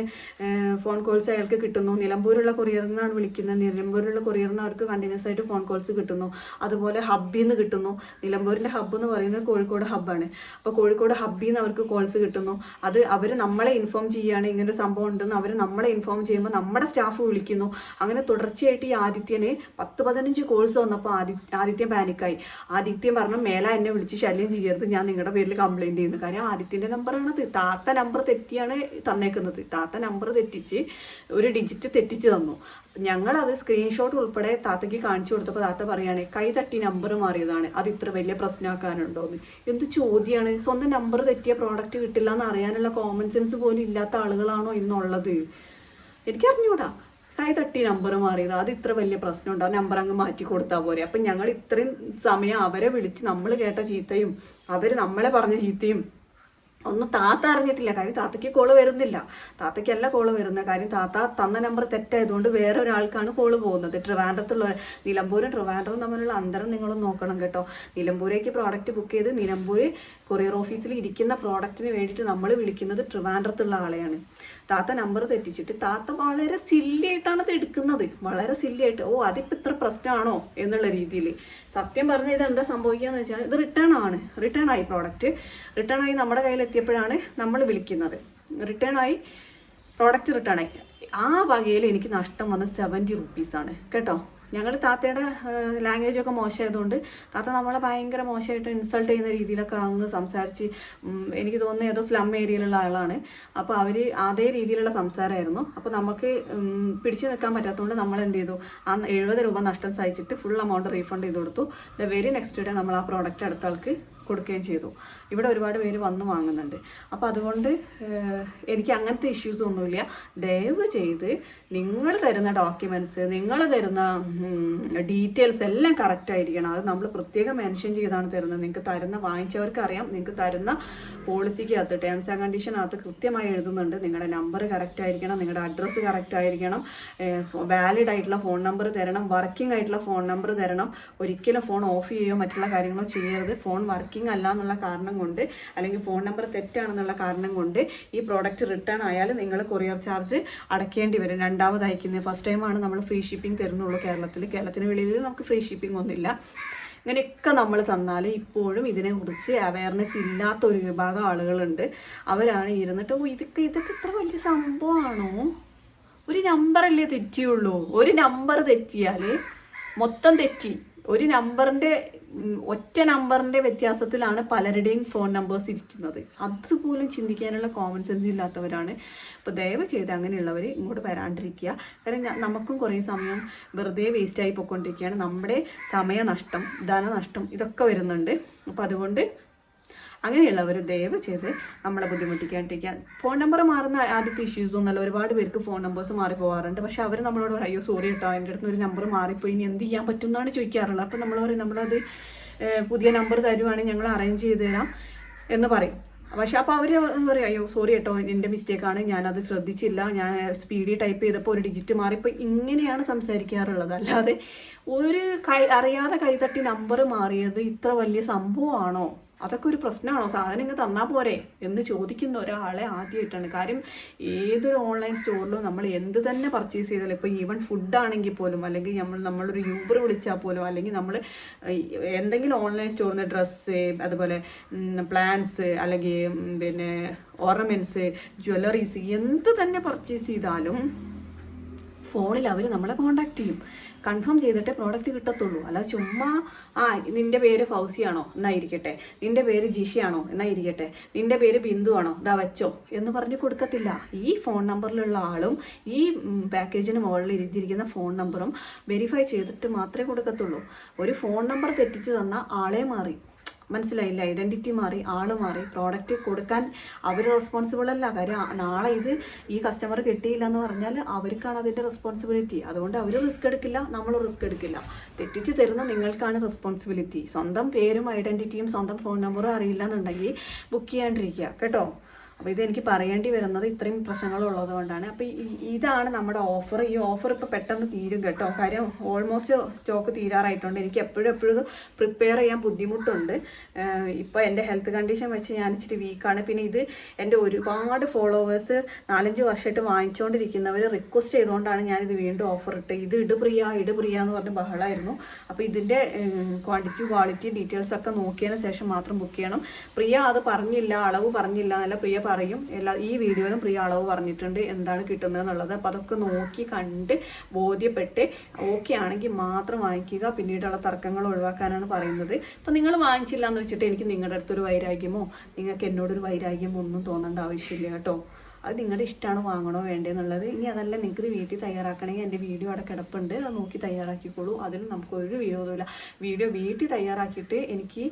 ഫോൺ കോൾസ് അയാൾക്ക് കിട്ടുന്നു. നിലമ്പൂരുള്ള കൊറിയറിൽ നിന്നാണ് വിളിക്കുന്നത്. നിലമ്പൂരുള്ള കൊറിയറിൽ നിന്ന് അവർക്ക് കണ്ടിന്യൂസ് ആയിട്ട് ഫോൺ കോൾസ് കിട്ടുന്നു. അതുപോലെ ഹബ്ബിൽ നിന്ന് കിട്ടുന്നു. നിലമ്പൂരിന്റെ ഹബ്ബ് എന്ന് പറയുന്നത് കോഴിക്കോട് ഹബ്ബാണ് അപ്പോൾ കോഴിക്കോട് ഹബ്ബിൽ നിന്ന് അവർക്ക് കോൾസ് കിട്ടുന്നു. അത് അവർ നമ്മളെ ഇൻഫോം ചെയ്യുകയാണ് ഇങ്ങനൊരു സംഭവം ഉണ്ടെന്ന് അവർ നമ്മളെ ഇൻഫോം ചെയ്യുമ്പോൾ നമ്മുടെ സ്റ്റാഫ് വിളിക്കുന്നു. അങ്ങനെ തുടർച്ചയായിട്ട് ഈ ആദിത്യന് പത്ത് പതിനഞ്ച് കോൾസ് വന്നപ്പോൾ ആദി ആദിത്യൻ പാനിക്കായി. ആദിത്യം പറഞ്ഞു മേല എന്നെ വിളിച്ച് ശല്യം ചെയ്യരുത് ഞാൻ നിങ്ങളുടെ പേരിൽ കംപ്ലയിന്റ് ചെയ്യുന്നു. കാര്യം ആദിത്യന്റെ നമ്പറാണത് താത്ത നമ്പർ തെറ്റിയാണ് തന്നേക്കുന്നത്. താത്ത നമ്പർ തെറ്റിച്ച് ഒരു ഡിജിറ്റ് തെറ്റിച്ച് തന്നു. ഞങ്ങളത് സ്ക്രീൻഷോട്ട് ഉൾപ്പെടെ താത്തയ്ക്ക് കാണിച്ചു കൊടുത്തപ്പോൾ താത്ത പറയുകയാണ് കൈ തട്ടി നമ്പർ മാറിയതാണ്. അത് ഇത്ര വലിയ പ്രശ്നമാക്കാനുണ്ടോന്ന് എന്ത് ചോദ്യമാണ് സ്വന്തം നമ്പർ തെറ്റിയ പ്രോഡക്റ്റ് കിട്ടില്ല എന്ന് അറിയാനുള്ള കോമൺ സെൻസ് പോലും ഇല്ലാത്ത ആളുകളാണോ ഇന്നുള്ളത്? എനിക്കറിഞ്ഞൂടാ. കൈ തട്ടി നമ്പർ മാറിയത്. അത് ഇത്ര വലിയ പ്രശ്നമുണ്ടോ. നമ്പർ അങ്ങ് മാറ്റി കൊടുത്താൽ പോരെ. അപ്പം ഞങ്ങൾ ഇത്രയും സമയം അവരെ വിളിച്ച് നമ്മൾ കേട്ട ചീത്തയും അവർ നമ്മളെ പറഞ്ഞ ചീത്തയും ഒന്നും താത്ത അറിഞ്ഞിട്ടില്ല. കാര്യം താത്തയ്ക്ക് കോൾ വരുന്നില്ല. താത്തയ്ക്കല്ല കോൾ വരുന്നത്. കാര്യം താത്ത തന്ന നമ്പർ തെറ്റായതുകൊണ്ട് വേറെ ഒരാൾക്കാണ് കോൾ പോകുന്നത്. ട്രിവാൻഡ്രത്തുള്ള നിലമ്പൂരും ട്രിവാൻഡ്രവും തമ്മിലുള്ള അന്തരം നിങ്ങളൊന്ന് നോക്കണം കേട്ടോ. നിലമ്പൂരേക്ക് പ്രോഡക്റ്റ് ബുക്ക് ചെയ്ത് നിലമ്പൂർ കൊറിയർ ഓഫീസിൽ ഇരിക്കുന്ന പ്രോഡക്റ്റിന് വേണ്ടിയിട്ട് നമ്മൾ വിളിക്കുന്നത് ട്രിവാൻഡ്രത്തുള്ള ആളെയാണ്. താത്ത നമ്പർ തെറ്റിച്ചിട്ട് താത്ത വളരെ സില്ലിയായിട്ടാണ് അത് എടുക്കുന്നത്. വളരെ സില്ലിയായിട്ട് ഓ അതിപ്പോൾ ഇത്ര പ്രശ്നമാണോ എന്നുള്ള രീതിയിൽ സത്യം പറഞ്ഞാൽ ഇത് എന്താ സംഭവിക്കുകയെന്ന് വെച്ചാൽ ഇത് റിട്ടേൺ ആണ്. റിട്ടേൺ ആയി പ്രോഡക്റ്റ് റിട്ടേൺ ആയി നമ്മുടെ കയ്യിൽ എത്തിയപ്പോഴാണ് നമ്മൾ വിളിക്കുന്നത്. റിട്ടേൺ ആയി പ്രോഡക്റ്റ് റിട്ടേൺ ആയി. ആ വകയിൽ എനിക്ക് നഷ്ടം വന്ന സെവന്റി റുപ്പീസാണ് കേട്ടോ? ഞങ്ങൾ താത്തയുടെ ലാംഗ്വേജ് ഒക്കെ മോശമായതുകൊണ്ട് താത്ത നമ്മളെ ഭയങ്കര മോശമായിട്ട് ഇൻസൾട്ട് ചെയ്യുന്ന രീതിയിലൊക്കെ അങ്ങ് സംസാരിച്ച് എനിക്ക് തോന്നുന്നത് ഏതോ സ്ലം ഏരിയയിലുള്ള ആളാണ്. അപ്പോൾ അവർ അതേ രീതിയിലുള്ള സംസാരമായിരുന്നു അപ്പോൾ നമുക്ക് പിടിച്ചു നിൽക്കാൻ പറ്റാത്തതുകൊണ്ട് നമ്മൾ എന്ത് ചെയ്തു ആ എഴുപത് രൂപ നഷ്ടം സഹിച്ചിട്ട് ഫുൾ എമൗണ്ട് റീഫണ്ട് ചെയ്ത് കൊടുത്തു. ദ വെരി നെക്സ്റ്റ് ഡേ നമ്മൾ ആ പ്രോഡക്റ്റ് അടുത്ത ആൾക്ക് കൊടുക്കുകയും ചെയ്തു. ഇവിടെ ഒരുപാട് പേര് വന്ന് വാങ്ങുന്നുണ്ട്. അപ്പോൾ അതുകൊണ്ട് എനിക്ക് അങ്ങനത്തെ ഇഷ്യൂസ് ഒന്നുമില്ല. ദയവ് ചെയ്ത് നിങ്ങൾ തരുന്ന ഡോക്യുമെന്റ്സ് നിങ്ങൾ തരുന്ന ഡീറ്റെയിൽസ് എല്ലാം കറക്റ്റ് ആയിരിക്കണം. അത് നമ്മൾ പ്രത്യേകം മെൻഷൻ ചെയ്താണ് തരുന്നത്. നിങ്ങൾക്ക് തരുന്ന വാങ്ങിച്ചവർക്ക് അറിയാം. നിങ്ങൾക്ക് തരുന്ന പോളിസിക്കകത്ത് ടേംസ് ആൻഡ് കണ്ടീഷനകത്ത് കൃത്യമായി എഴുതുന്നുണ്ട്. നിങ്ങളുടെ നമ്പർ കറക്റ്റ് ആയിരിക്കണം. നിങ്ങളുടെ അഡ്രസ്സ് കറക്റ്റ് ആയിരിക്കണം. വാലിഡ് ആയിട്ടുള്ള ഫോൺ നമ്പർ തരണം. വർക്കിംഗ് ആയിട്ടുള്ള ഫോൺ നമ്പർ തരണം. ഒരിക്കലും ഫോൺ ഓഫ് ചെയ്യുകയോ മറ്റുള്ള കാര്യങ്ങളോ ചെയ്യരുത്. ഫോൺ വർക്കിംഗ് അല്ല എന്നുള്ള കാരണം കൊണ്ട് അല്ലെങ്കിൽ ഫോൺ നമ്പർ തെറ്റാണെന്നുള്ള കാരണം കൊണ്ട് ഈ പ്രോഡക്റ്റ് റിട്ടേൺ ആയാൽ നിങ്ങൾ കൊറിയർ ചാർജ് അടയ്ക്കേണ്ടി വരും. രണ്ടാമത് അയക്കുന്നത് ഫസ്റ്റ് ടൈമാണ് നമ്മൾ ഫ്രീ ഷിപ്പിംഗ് തരുന്നുള്ളൂ കേരളത്തിൽ. കേരളത്തിന് വെളിയിൽ നമുക്ക് ഫ്രീ ഷിപ്പിംഗ് ഒന്നുമില്ല. ഇങ്ങനെയൊക്കെ നമ്മൾ തന്നാൽ ഇപ്പോഴും ഇതിനെക്കുറിച്ച് അവയർനെസ് ഇല്ലാത്ത ഒരു വിഭാഗം ആളുകളുണ്ട്. അവരാണ് ഇരുന്നിട്ട് ഓ ഇതൊക്കെ ഇതൊക്കെ ഇത്ര വലിയ സംഭവമാണോ? ഒരു നമ്പറല്ലേ തെറ്റിയുള്ളൂ. ഒരു നമ്പർ തെറ്റിയാൽ മൊത്തം തെറ്റി. ഒരു നമ്പറിന്റെ ഒറ്റ നമ്പറിന്റെ വ്യത്യാസത്തിലാണ് പലരുടെയും ഫോൺ നമ്പേഴ്സ് ഇരിക്കുന്നത്. അതുപോലും ചിന്തിക്കാനുള്ള കോമൺ സെൻസ് ഇല്ലാത്തവരാണ്. അപ്പോൾ ദയവ് ചെയ്ത് അങ്ങനെയുള്ളവർ ഇങ്ങോട്ട് വരാണ്ടിരിക്കുക. കാരണം നമുക്കും കുറേ സമയം വെറുതെ വേസ്റ്റായി പോയിക്കൊണ്ടിരിക്കുകയാണ്. നമ്മുടെ സമയനഷ്ടം ധനനഷ്ടം ഇതൊക്കെ വരുന്നുണ്ട്. അപ്പോൾ അതുകൊണ്ട് അങ്ങനെയുള്ളവർ ദയവ് ചെയ്ത് നമ്മളെ ബുദ്ധിമുട്ടിക്കാണ്ടിരിക്കുക ഫോൺ നമ്പർ മാറുന്ന ആദ്യത്തെ ഇഷ്യൂസ് ഒന്നല്ല ഒരുപാട് പേർക്ക് ഫോൺ നമ്പേഴ്സ് മാറി പോകാറുണ്ട് പക്ഷെ അവർ നമ്മളോട് അയ്യോ സോറി കേട്ടോ. എന്റെ അടുത്ത് ഒരു നമ്പർ മാറിപ്പോയി. ഇനി എന്ത് ചെയ്യാൻ പറ്റും എന്നാണ് ചോദിക്കാറുള്ളത്. അപ്പോൾ നമ്മൾ പറയും നമ്മളത് പുതിയ നമ്പർ തരുവാണെങ്കിൽ ഞങ്ങൾ അറേഞ്ച് ചെയ്ത് തരാം. എന്ന് പറയും. പക്ഷെ അപ്പോൾ അവർ പറയും അയ്യോ സോറി കേട്ടോ. എന്റെ മിസ്റ്റേക്കാണ് ഞാനത് ശ്രദ്ധിച്ചില്ല. ഞാൻ സ്പീഡിൽ ടൈപ്പ് ചെയ്തപ്പോൾ ഒരു ഡിജിറ്റ് മാറിപ്പോൾ ഇങ്ങനെയാണ് സംസാരിക്കാറുള്ളത്. അല്ലാതെ ഒരു കൈ അറിയാതെ കൈതട്ടി നമ്പർ മാറിയത് ഇത്ര വലിയ സംഭവമാണോ? അതൊക്കെ ഒരു പ്രശ്നമാണോ? സാധനം ഇങ്ങ് തന്നാൽ പോരെ എന്ന് ചോദിക്കുന്ന ഒരാളെ ആദ്യമായിട്ടാണ്. കാര്യം ഏതൊരു ഓൺലൈൻ സ്റ്റോറിലും നമ്മൾ എന്ത് തന്നെ പർച്ചേസ് ചെയ്താലും ഇപ്പോൾ ഈവൻ ഫുഡ് ആണെങ്കിൽ പോലും അല്ലെങ്കിൽ നമ്മൾ നമ്മളൊരു യൂബർ വിളിച്ചാൽ പോലും അല്ലെങ്കിൽ നമ്മൾ എന്തെങ്കിലും ഓൺലൈൻ സ്റ്റോറിൽ നിന്ന് ഡ്രസ്സ് അതുപോലെ പ്ലാൻസ് അല്ലെങ്കിൽ പിന്നെ ഓർണമെന്റ്സ് ജ്വല്ലറീസ് എന്ത് തന്നെ പർച്ചേസ് ചെയ്താലും ഫോണിൽ അവർ നമ്മളെ കോണ്ടാക്ട് ചെയ്യും. കൺഫേം ചെയ്തിട്ടേ പ്രോഡക്റ്റ് കിട്ടത്തുള്ളൂ. അല്ല ചുമ്മാ ആ നിന്റെ പേര് ഫൗസിയാണോ എന്നായിരിക്കട്ടെ. നിന്റെ പേര് ജിഷിയാണോ എന്നായിരിക്കട്ടെ. നിന്റെ പേര് ബിന്ദു ആണോ? ഇതാ വെച്ചോ. എന്ന് പറഞ്ഞ് കൊടുക്കത്തില്ല. ഈ ഫോൺ നമ്പറിലുള്ള ആളും ഈ പാക്കേജിന് മുകളിൽ ഇരിച്ചിരിക്കുന്ന ഫോൺ നമ്പറും വെരിഫൈ ചെയ്തിട്ട് മാത്രമേ കൊടുക്കത്തുള്ളൂ. ഒരു ഫോൺ നമ്പർ തെറ്റിച്ച് തന്ന ആളെ മാറി. മനസ്സിലായില്ല. ഐഡന്റിറ്റി മാറി ആൾ മാറി പ്രോഡക്റ്റ് കൊടുക്കാൻ അവർ റെസ്പോൺസിബിൾ അല്ല. കാര്യം നാളെ ഇത് ഈ കസ്റ്റമർ കിട്ടിയില്ല എന്ന് പറഞ്ഞാൽ അവർക്കാണ് അതിന്റെ റെസ്പോൺസിബിലിറ്റി അതുകൊണ്ട് അവർ റിസ്ക് എടുക്കില്ല നമ്മൾ റിസ്ക് എടുക്കില്ല. തെറ്റിച്ച് തരുന്ന നിങ്ങൾക്കാണ് റെസ്പോൺസിബിലിറ്റി സ്വന്തം പേരും ഐഡന്റിറ്റിയും സ്വന്തം ഫോൺ നമ്പറും അറിയില്ല എന്നുണ്ടെങ്കിൽ ബുക്ക് ചെയ്യാണ്ടിരിക്കുക. കേട്ടോ? അപ്പോൾ ഇതെനിക്ക് പറയേണ്ടി വരുന്നത് ഇത്രയും പ്രശ്നങ്ങൾ ഉള്ളത് കൊണ്ടാണ് അപ്പോൾ ഇതാണ് നമ്മുടെ ഓഫർ ഈ ഓഫർ ഇപ്പോൾ പെട്ടെന്ന് തീരും കേട്ടോ. കാര്യം ഓൾമോസ്റ്റ് സ്റ്റോക്ക് തീരാറായിട്ടുണ്ട്. എനിക്ക് എപ്പോഴും എപ്പോഴും പ്രിപ്പയർ ചെയ്യാൻ ബുദ്ധിമുട്ടുണ്ട്. ഇപ്പോൾ എന്റെ ഹെൽത്ത് കണ്ടീഷൻ വെച്ച് ഞാൻ ഇച്ചിരി വീക്കാണ് പിന്നെ ഇത് എന്റെ ഒരുപാട് ഫോളോവേഴ്സ് നാലഞ്ച് വർഷമായിട്ട് വാങ്ങിച്ചുകൊണ്ടിരിക്കുന്നവർ റിക്വസ്റ്റ് ചെയ്തുകൊണ്ടാണ് ഞാനിത് വീണ്ടും ഓഫർ ഇട്ട് ഇത് ഇട് പ്രിയ ഇട് പ്രിയ എന്ന് പറഞ്ഞ് ബഹളമായിരുന്നു അപ്പോൾ ഇതിന്റെ ക്വാണ്ടിറ്റി ക്വാളിറ്റി ഡീറ്റെയിൽസ് ഒക്കെ നോക്കിയതിന് ശേഷം മാത്രം ബുക്ക് ചെയ്യണം. പ്രിയ അത് പറഞ്ഞില്ല അളവ് പറഞ്ഞില്ല എന്നല്ല. പ്രിയ പറയും. എല്ലാ ഈ വീഡിയോയിലും പ്രിയ അളവ് പറഞ്ഞിട്ടുണ്ട് എന്താണ് കിട്ടുന്നത് എന്നുള്ളത് അപ്പോൾ അതൊക്കെ നോക്കി കണ്ട് ബോധ്യപ്പെട്ട് ഓക്കെ ആണെങ്കിൽ മാത്രം വാങ്ങിക്കുക. പിന്നീടുള്ള തർക്കങ്ങൾ ഒഴിവാക്കാനാണ് പറയുന്നത്. അപ്പോൾ നിങ്ങൾ വാങ്ങിച്ചില്ല എന്ന് വെച്ചിട്ട് എനിക്ക് നിങ്ങളുടെ അടുത്തൊരു വൈരാഗ്യമോ നിങ്ങൾക്ക് എന്നോടൊരു വൈരാഗ്യമോ ഒന്നും തോന്നേണ്ട ആവശ്യമില്ല കേട്ടോ. അത് നിങ്ങളുടെ ഇഷ്ടമാണ് വാങ്ങണോ വേണ്ടതെന്നുള്ളത് ഇനി അതല്ല നിങ്ങൾക്ക് ഇത് വീട്ടിൽ തയ്യാറാക്കണമെങ്കിൽ എന്റെ വീഡിയോ അവിടെ കിടപ്പുണ്ട്. അത് നോക്കി തയ്യാറാക്കിക്കോളൂ. അതിൽ നമുക്ക് ഒരു വിരോധമില്ല വീഡിയോ വീട്ടിൽ തയ്യാറാക്കിയിട്ട് എനിക്ക്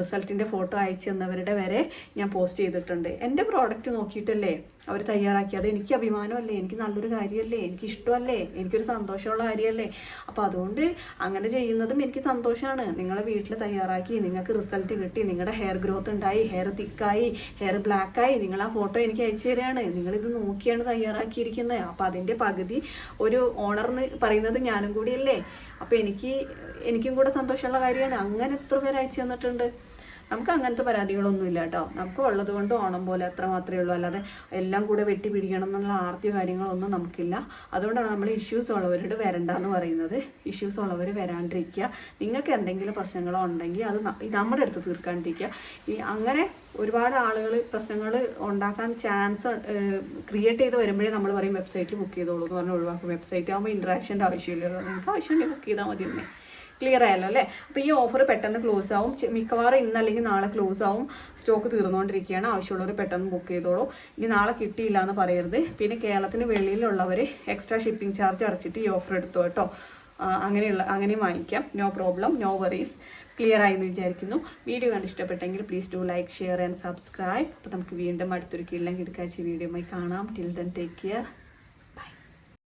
റിസൾട്ടിന്റെ ഫോട്ടോ അയച്ചു തന്നവരുടെ വരെ ഞാൻ പോസ്റ്റ് ചെയ്തിട്ടുണ്ട്. എന്റെ പ്രോഡക്റ്റ് നോക്കിയിട്ടല്ലേ? അവർ തയ്യാറാക്കി. അത് എനിക്ക് അഭിമാനമല്ലേ? എനിക്ക് നല്ലൊരു കാര്യമല്ലേ? എനിക്ക് ഇഷ്ടമല്ലേ? എനിക്കൊരു സന്തോഷമുള്ള കാര്യമല്ലേ? അപ്പോൾ അതുകൊണ്ട് അങ്ങനെ ചെയ്യുന്നതും എനിക്ക് സന്തോഷമാണ്. നിങ്ങളെ വീട്ടിൽ തയ്യാറാക്കി നിങ്ങൾക്ക് റിസൾട്ട് കിട്ടി നിങ്ങളുടെ ഹെയർ ഗ്രോത്ത് ഉണ്ടായി ഹെയർ തിക്കായി ഹെയർ ബ്ലാക്കായി നിങ്ങൾ ആ ഫോട്ടോ എനിക്ക് അയച്ചു തരികയാണ്. നിങ്ങളിത് നോക്കിയാണ് തയ്യാറാക്കിയിരിക്കുന്നത്. അപ്പോൾ അതിന്റെ പകുതി ഒരു ഓണർന്ന് പറയുന്നത് ഞാനും കൂടിയല്ലേ? അപ്പോൾ എനിക്ക് എനിക്കും കൂടെ സന്തോഷമുള്ള കാര്യമാണ്. അങ്ങനെ എത്ര പേര് അയച്ചു തന്നിട്ടുണ്ട്? നമുക്ക് അങ്ങനത്തെ പരാതികളൊന്നും ഇല്ല കേട്ടോ. നമുക്ക് ഉള്ളത് കൊണ്ട് ഓണം പോലെ അത്ര മാത്രമേ ഉള്ളൂ. അല്ലാതെ എല്ലാം കൂടെ വെട്ടി പിടിക്കണം എന്നുള്ള ആർത്തിയോ കാര്യങ്ങളൊന്നും നമുക്കില്ല. അതുകൊണ്ടാണ് നമ്മൾ ഇഷ്യൂസ് ഉള്ളവരോട് വരണ്ട എന്ന് പറയുന്നത്. ഇഷ്യൂസ് ഉള്ളവർ വരാണ്ടിരിക്കുക. നിങ്ങൾക്ക് എന്തെങ്കിലും പ്രശ്നങ്ങളോ ഉണ്ടെങ്കിൽ അത് നമ്മുടെ അടുത്ത് തീർക്കാണ്ടിരിക്കുക. ഈ അങ്ങനെ ഒരുപാട് ആളുകൾ പ്രശ്നങ്ങൾ ഉണ്ടാക്കാൻ ചാൻസ് ക്രിയേറ്റ് ചെയ്ത് വരുമ്പോഴേ നമ്മൾ പറയും വെബ്സൈറ്റ് ബുക്ക് ചെയ്തോളൂ എന്ന് പറഞ്ഞാൽ ഒഴിവാക്കും. വെബ്സൈറ്റ് ആകുമ്പോൾ ഇൻട്രാക്ഷന്റെ ആവശ്യമില്ലല്ലോ നിങ്ങൾക്ക് ആവശ്യമുണ്ടെങ്കിൽ ബുക്ക് ചെയ്താൽ മതി തന്നെ ക്ലിയർ ആയല്ലോ അല്ലേ? അപ്പോൾ ഈ ഓഫർ പെട്ടെന്ന് ക്ലോസ് ആവും. മിക്കവാറും ഇന്ന് അല്ലെങ്കിൽ നാളെ ക്ലോസ് ആവും. സ്റ്റോക്ക് തീർന്നുകൊണ്ടിരിക്കുകയാണ്. ആവശ്യമുള്ളവർ പെട്ടെന്ന് ബുക്ക് ചെയ്തോളൂ. ഇനി നാളെ കിട്ടിയില്ല എന്ന് പറയരുത്. പിന്നെ കേരളത്തിന് വെളിയിലുള്ളവർ എക്സ്ട്രാ ഷിപ്പിംഗ് ചാർജ് അടച്ചിട്ട് ഈ ഓഫർ എടുത്തു കേട്ടോ. അങ്ങനെയുള്ള അങ്ങനെയും വാങ്ങിക്കാം. No problem no worries clear ആയി എന്ന് വിചാരിക്കുന്നു. വീഡിയോ കണ്ട് ഇഷ്ടപ്പെട്ടെങ്കിൽ please do like share and subscribe അപ്പോൾ നമുക്ക് വീണ്ടും അടുത്തൊരു കീഴിലെങ്കിൽ എടുക്കാഴ്ച വീഡിയോയുമായി കാണാം. Till then take care